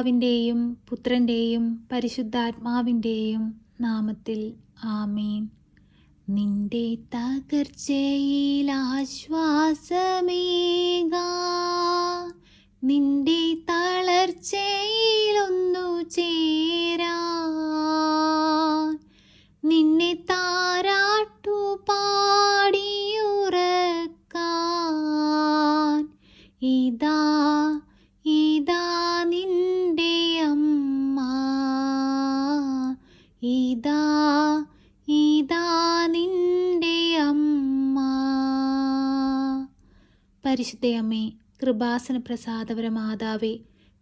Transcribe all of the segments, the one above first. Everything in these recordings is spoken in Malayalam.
പിതാവിന്റെയും പുത്രന്റെയും പരിശുദ്ധാത്മാവിന്റെയും നാമത്തിൽ ആമേൻ. നിന്റെ തകർച്ചയിൽ ആശ്വാസമേക. നിന്റെ തളർച്ചയിലൊന്നു ചേരാ. നിന്നെ പരിശുദ്ധയമ്മേ കൃപാസന പ്രസാദപര മാതാവേ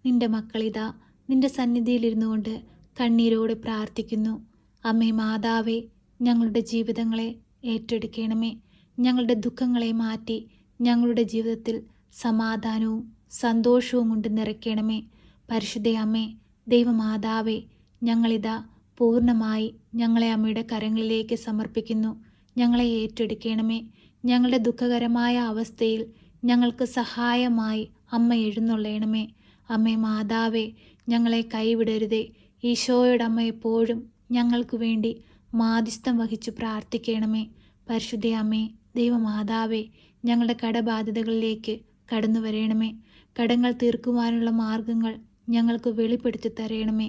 നിന്റെ മക്കളിതാ നിന്റെ സന്നിധിയിലിരുന്നു കൊണ്ട് കണ്ണീരോട് പ്രാർത്ഥിക്കുന്നു. അമ്മേ മാതാവേ ഞങ്ങളുടെ ജീവിതങ്ങളെ ഏറ്റെടുക്കണമേ. ഞങ്ങളുടെ ദുഃഖങ്ങളെ മാറ്റി ഞങ്ങളുടെ ജീവിതത്തിൽ സമാധാനവും സന്തോഷവും കൊണ്ട് നിറയ്ക്കണമേ. പരിശുദ്ധ അമ്മേ ദൈവമാതാവേ ഞങ്ങളിതാ പൂർണമായി ഞങ്ങളെ അമ്മയുടെ കരങ്ങളിലേക്ക് സമർപ്പിക്കുന്നു. ഞങ്ങളെ ഏറ്റെടുക്കണമേ. ഞങ്ങളുടെ ദുഃഖകരമായ അവസ്ഥയിൽ ഞങ്ങൾക്ക് സഹായമായി അമ്മ എഴുന്നള്ളയണമേ അമ്മേ മാതാവേ ഞങ്ങളെ കൈവിടരുതേ. ഈശോയുടെ അമ്മ എപ്പോഴും ഞങ്ങൾക്ക് വേണ്ടി മാധ്യസ്ഥം വഹിച്ചു പ്രാർത്ഥിക്കണമേ. പരിശുദ്ധ അമ്മേ ദൈവമാതാവേ ഞങ്ങളുടെ കടബാധ്യതകളിലേക്ക് കടന്നു വരയണമേ കടങ്ങൾ തീർക്കുവാനുള്ള മാർഗങ്ങൾ ഞങ്ങൾക്ക് വെളിപ്പെടുത്തി തരയണമേ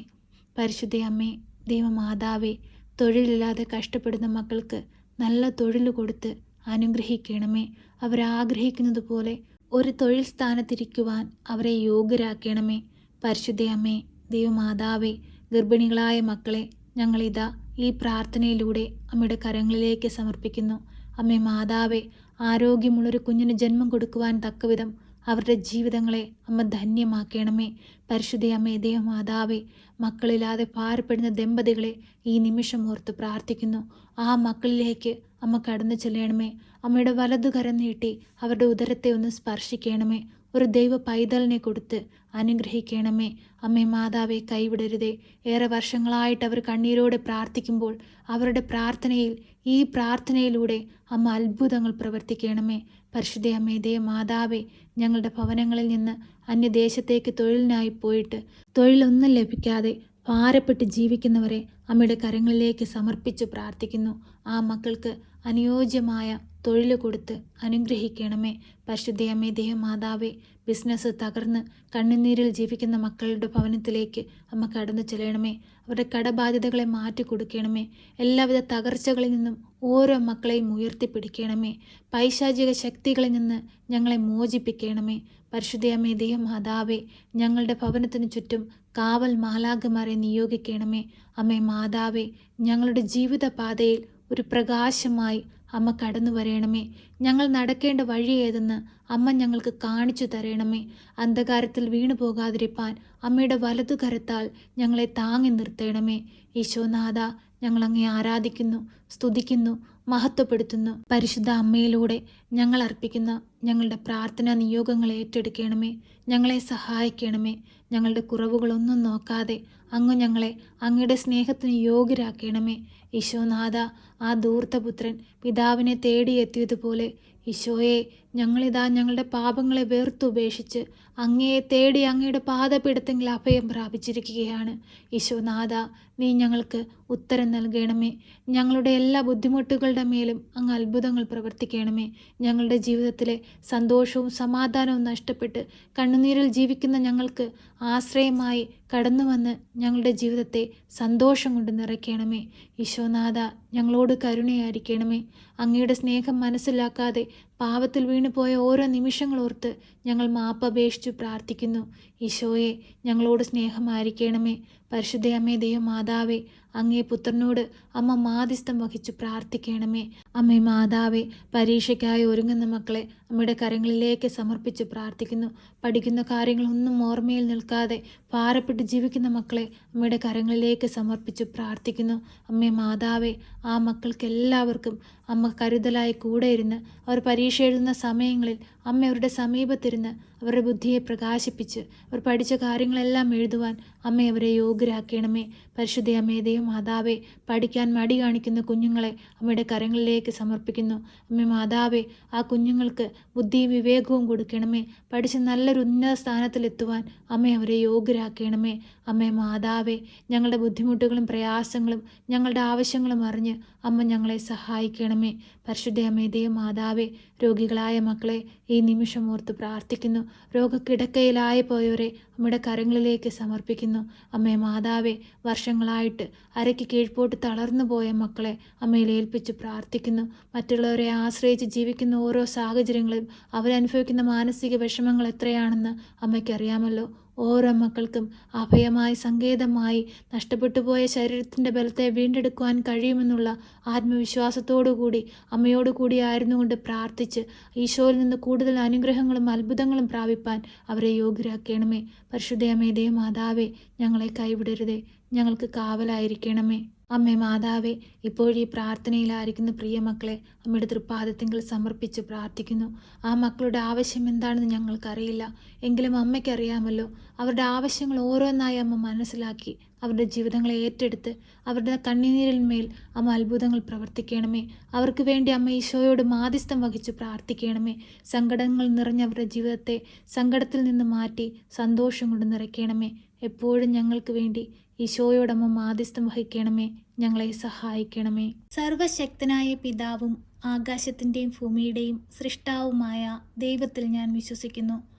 പരിശുദ്ധ അമ്മേ ദൈവമാതാവേ തൊഴിലില്ലാതെ കഷ്ടപ്പെടുന്ന മക്കൾക്ക് നല്ല തൊഴിൽ കൊടുത്ത് അനുഗ്രഹിക്കണമേ. അവരാഗ്രഹിക്കുന്നത് പോലെ ഒരു തൊഴിൽ സ്ഥാനത്തിരിക്കുവാൻ അവരെ യോഗ്യരാക്കണമേ. പരിശുദ്ധയമ്മേ ദൈവമാതാവേ ഗർഭിണികളായ മക്കളെ ഞങ്ങളിതാ ഈ പ്രാർത്ഥനയിലൂടെ അമ്മയുടെ കരങ്ങളിലേക്ക് സമർപ്പിക്കുന്നു. അമ്മേ മാതാവേ ആരോഗ്യമുള്ളൊരു കുഞ്ഞിന് ജന്മം കൊടുക്കുവാൻ തക്കവിധം അവരുടെ ജീവിതങ്ങളെ അമ്മ ധന്യമാക്കണമേ. പരിശുദ്ധ അമ്മേ ദേവമാതാവേ മക്കളില്ലാതെ ഭാരപ്പെടുന്ന ദമ്പതികളെ ഈ നിമിഷം ഓർത്ത് പ്രാർത്ഥിക്കുന്നു. ആ മക്കളിലേക്ക് അമ്മ കടന്നു ചെല്ലണമേ. അമ്മയുടെ വലതു കരം നീട്ടി അവരുടെ ഉദരത്തെ ഒന്ന് സ്പർശിക്കണമേ. ഒരു ദൈവ പൈതലിനെ കൊടുത്ത് അനുഗ്രഹിക്കണമേ. അമ്മേ മാതാവെ കൈവിടരുതേ. ഏറെ വർഷങ്ങളായിട്ട് അവർ കണ്ണീരോടെ പ്രാർത്ഥിക്കുമ്പോൾ അവരുടെ പ്രാർത്ഥനയിൽ ഈ പ്രാർത്ഥനയിലൂടെ അമ്മ അത്ഭുതങ്ങൾ പ്രവർത്തിക്കണമേ. പരിശുദ്ധ അമ്മേ ദേ മാതാവെ ഞങ്ങളുടെ ഭവനങ്ങളിൽ നിന്ന് അന്യദേശത്തേക്ക് തൊഴിലിനായി പോയിട്ട് തൊഴിലൊന്നും ലഭിക്കാതെ ഭാരപ്പെട്ട് ജീവിക്കുന്നവരെ അമ്മയുടെ കരങ്ങളിലേക്ക് സമർപ്പിച്ചു പ്രാർത്ഥിക്കുന്നു. ആ മക്കൾക്ക് അനുയോജ്യമായ തൊഴിൽ കൊടുത്ത് അനുഗ്രഹിക്കണമേ. പരിശുദ്ധയമ്മേ ദേവമാതാവേ ബിസിനസ് തകർന്ന് കണ്ണുനീരിൽ ജീവിക്കുന്ന മക്കളുടെ ഭവനത്തിലേക്ക് അമ്മ കടന്നു ചെല്ലണമേ. അവരുടെ കടബാധ്യതകളെ മാറ്റി കൊടുക്കണമേ. എല്ലാവിധ തകർച്ചകളിൽ നിന്നും ഓരോ മക്കളെയും ഉയർത്തിപ്പിടിക്കണമേ. പൈശാചിക ശക്തികളിൽ നിന്ന് ഞങ്ങളെ മോചിപ്പിക്കണമേ. പരിശുദ്ധയമ്മേ ദേവമാതാവേ ഞങ്ങളുടെ ഭവനത്തിനു ചുറ്റും കാവൽ മാലാഖമാരെ നിയോഗിക്കണമേ. അമ്മേ മാതാവേ ഞങ്ങളുടെ ജീവിത പാതയിൽ ഒരു പ്രകാശമായി അമ്മ കടന്നു വരയണമേ ഞങ്ങൾ നടക്കേണ്ട വഴി ഏതെന്ന് അമ്മ ഞങ്ങൾക്ക് കാണിച്ചു തരയണമേ അന്ധകാരത്തിൽ വീണു പോകാതിരിപ്പാൻ അമ്മയുടെ വലതു കരത്താൽ ഞങ്ങളെ താങ്ങി നിർത്തണമേ. ഈശോനാഥ ഞങ്ങൾ അങ്ങേ ആരാധിക്കുന്നു സ്തുതിക്കുന്നു മഹത്വപ്പെടുത്തുന്നു. പരിശുദ്ധ അമ്മയിലൂടെ ഞങ്ങൾ അർപ്പിക്കുന്ന ഞങ്ങളുടെ പ്രാർത്ഥനാ നിയോഗങ്ങൾ ഏറ്റെടുക്കണമേ. ഞങ്ങളെ സഹായിക്കണമേ. ഞങ്ങളുടെ കുറവുകളൊന്നും നോക്കാതെ അങ്ങ് ഞങ്ങളെ അങ്ങയുടെ സ്നേഹത്തിന് യോഗ്യരാക്കണമേ. യശോനാഥ ആ ധൂർത്തപുത്രൻ പിതാവിനെ തേടിയെത്തിയതുപോലെ ഈശോയെ ഞങ്ങളിതാ ഞങ്ങളുടെ പാപങ്ങളെ വേർത്തുപേക്ഷിച്ച് അങ്ങയെ തേടി അങ്ങയുടെ പാദപീഠത്തെങ്കിൽ അഭയം പ്രാപിച്ചിരിക്കുകയാണ്. ഈശോനാഥ നീ ഞങ്ങൾക്ക് ഉത്തരം നൽകണമേ. ഞങ്ങളുടെ എല്ലാ ബുദ്ധിമുട്ടുകളുടെ മേലും അങ്ങ് അത്ഭുതങ്ങൾ പ്രവർത്തിക്കണമേ. ഞങ്ങളുടെ ജീവിതത്തിലെ സന്തോഷവും സമാധാനവും നഷ്ടപ്പെട്ട് കണ്ണുനീരിൽ ജീവിക്കുന്ന ഞങ്ങൾക്ക് ആശ്രയമായി കടന്നു വന്ന് ഞങ്ങളുടെ ജീവിതത്തെ സന്തോഷം കൊണ്ട് നിറയ്ക്കണമേ. ഈശോനാഥ ഞങ്ങളോട് കരുണയായിരിക്കണമേ. അങ്ങയുടെ സ്നേഹം മനസ്സിലാക്കാതെ പാപത്തിൽ വീണുപോയ ഓരോ നിമിഷങ്ങളോർത്ത് ഞങ്ങൾ മാപ്പപേക്ഷിച്ചു പ്രാർത്ഥിക്കുന്നു. ഈശോയെ ഞങ്ങളോട് സ്നേഹമായിരിക്കണമേ. പരിശുദ്ധയമ്മേ ദൈവമാതാവേ അങ്ങേ പുത്രനോട് അമ്മ മാധ്യസ്ഥം വഹിച്ചു പ്രാർത്ഥിക്കണമേ. അമ്മേ മാതാവേ പരീക്ഷയ്ക്കായി ഒരുങ്ങുന്ന മക്കളെ അമ്മയുടെ കരങ്ങളിലേക്ക് സമർപ്പിച്ച് പ്രാർത്ഥിക്കുന്നു. പഠിക്കുന്ന കാര്യങ്ങളൊന്നും ഓർമ്മയിൽ നിൽക്കാതെ ഭാരപ്പെട്ട് ജീവിക്കുന്ന മക്കളെ അമ്മയുടെ കരങ്ങളിലേക്ക് സമർപ്പിച്ച് പ്രാർത്ഥിക്കുന്നു. അമ്മേ മാതാവേ ആ മക്കൾക്ക് എല്ലാവർക്കും അമ്മ കരുതലായി കൂടെ ഇരുന്ന് അവർ പരീക്ഷ എഴുതുന്ന സമയങ്ങളിൽ അമ്മ അവരുടെ സമീപത്തിരുന്ന് അവരുടെ ബുദ്ധിയെ പ്രകാശിപ്പിച്ച് അവർ പഠിച്ച കാര്യങ്ങളെല്ലാം എഴുതുവാൻ അമ്മ അവരെ യോഗ്യരാക്കണമേ. പരിശുദ്ധ അമ്മേ ദൈവം മാതാവേ പഠിക്കാൻ മടി കാണിക്കുന്ന കുഞ്ഞുങ്ങളെ അമ്മയുടെ കരങ്ങളിലേക്ക് സമർപ്പിക്കുന്നു. അമ്മ മാതാവേ ആ കുഞ്ഞുങ്ങൾക്ക് ബുദ്ധിയും വിവേകവും കൊടുക്കണമേ. പഠിച്ച് നല്ലൊരു ഉന്നത സ്ഥാനത്തിലെത്തുവാൻ അമ്മ അവരെ യോഗ്യരാക്കണമേ. അമ്മ മാതാവേ ഞങ്ങളുടെ ബുദ്ധിമുട്ടുകളും പ്രയാസങ്ങളും ഞങ്ങളുടെ ആവശ്യങ്ങളും അറിഞ്ഞ് അമ്മ ഞങ്ങളെ സഹായിക്കണമേ. പരിശുദ്ധ അമ്മേ ദൈവ മാതാവേ രോഗികളായ മക്കളെ ഈ നിമിഷം ഓർത്ത് പ്രാർത്ഥിക്കുന്നു. രോഗക്കിടക്കയിലായി പോയവരെ അമ്മയുടെ കരങ്ങളിലേക്ക് സമർപ്പിക്കുന്നു. അമ്മേ മാതാവേ വർഷങ്ങളായിട്ട് അരയ്ക്ക് കീഴ്പോട്ട് തളർന്നു പോയ മക്കളെ അമ്മയിൽ ഏൽപ്പിച്ച് പ്രാർത്ഥിക്കുന്നു. മറ്റുള്ളവരെ ആശ്രയിച്ച് ജീവിക്കുന്ന ഓരോ സാഹചര്യങ്ങളും അവരനുഭവിക്കുന്ന മാനസിക വിഷമങ്ങൾ എത്രയാണെന്ന് അമ്മയ്ക്കറിയാമല്ലോ. ഓരോ മക്കൾക്കും അഭയമായി സങ്കേതമായി നഷ്ടപ്പെട്ടു പോയ ശരീരത്തിന്റെ ബലത്തെ വീണ്ടെടുക്കുവാൻ കഴിയുമെന്നുള്ള ആത്മവിശ്വാസത്തോടുകൂടി അമ്മയോട് കൂടി ആയിരുന്നുകൊണ്ട് പ്രാർത്ഥിച്ച് ഈശോയിൽ നിന്ന് കൂടുതൽ അനുഗ്രഹങ്ങളും അത്ഭുതങ്ങളും പ്രാപിപ്പാൻ അവരെ യോഗ്യരാക്കണമേ. പരിശുദ്ധയമേ ദേ മാതാവേ ഞങ്ങളെ കൈവിടരുതേ. ഞങ്ങൾക്ക് കാവലായിരിക്കണമേ. അമ്മേ മാതാവേ ഇപ്പോഴീ പ്രാർത്ഥനയിലായിരിക്കുന്ന പ്രിയ മക്കളെ അമ്മയുടെ തൃപ്പാദത്തിങ്കിൽ സമർപ്പിച്ച് പ്രാർത്ഥിക്കുന്നു. ആ മക്കളുടെ ആവശ്യം എന്താണെന്ന് ഞങ്ങൾക്കറിയില്ല. എങ്കിലും അമ്മയ്ക്കറിയാമല്ലോ അവരുടെ ആവശ്യങ്ങൾ ഓരോന്നായി അമ്മ മനസ്സിലാക്കി അവരുടെ ജീവിതങ്ങളെ ഏറ്റെടുത്ത് അവരുടെ കണ്ണുനീരിൽ അമ്മ അത്ഭുതങ്ങൾ പ്രവർത്തിക്കണമേ. അവർക്ക് വേണ്ടി അമ്മ ഈശോയോട് മാധ്യസ്ഥം വഹിച്ചു പ്രാർത്ഥിക്കണമേ. സങ്കടങ്ങൾ നിറഞ്ഞ അവരുടെ ജീവിതത്തെ സങ്കടത്തിൽ നിന്ന് മാറ്റി സന്തോഷം കൊണ്ട് നിറയ്ക്കണമേ. എപ്പോഴും ഞങ്ങൾക്ക് വേണ്ടി ഈശോയോടമ്മ മാധ്യസ്ഥം വഹിക്കണമേ. ഞങ്ങളെ സഹായിക്കണമേ. സർവശക്തനായ പിതാവും ആകാശത്തിന്റെയും ഭൂമിയുടെയും സൃഷ്ടാവുമായ ദൈവത്തിൽ ഞാൻ വിശ്വസിക്കുന്നു.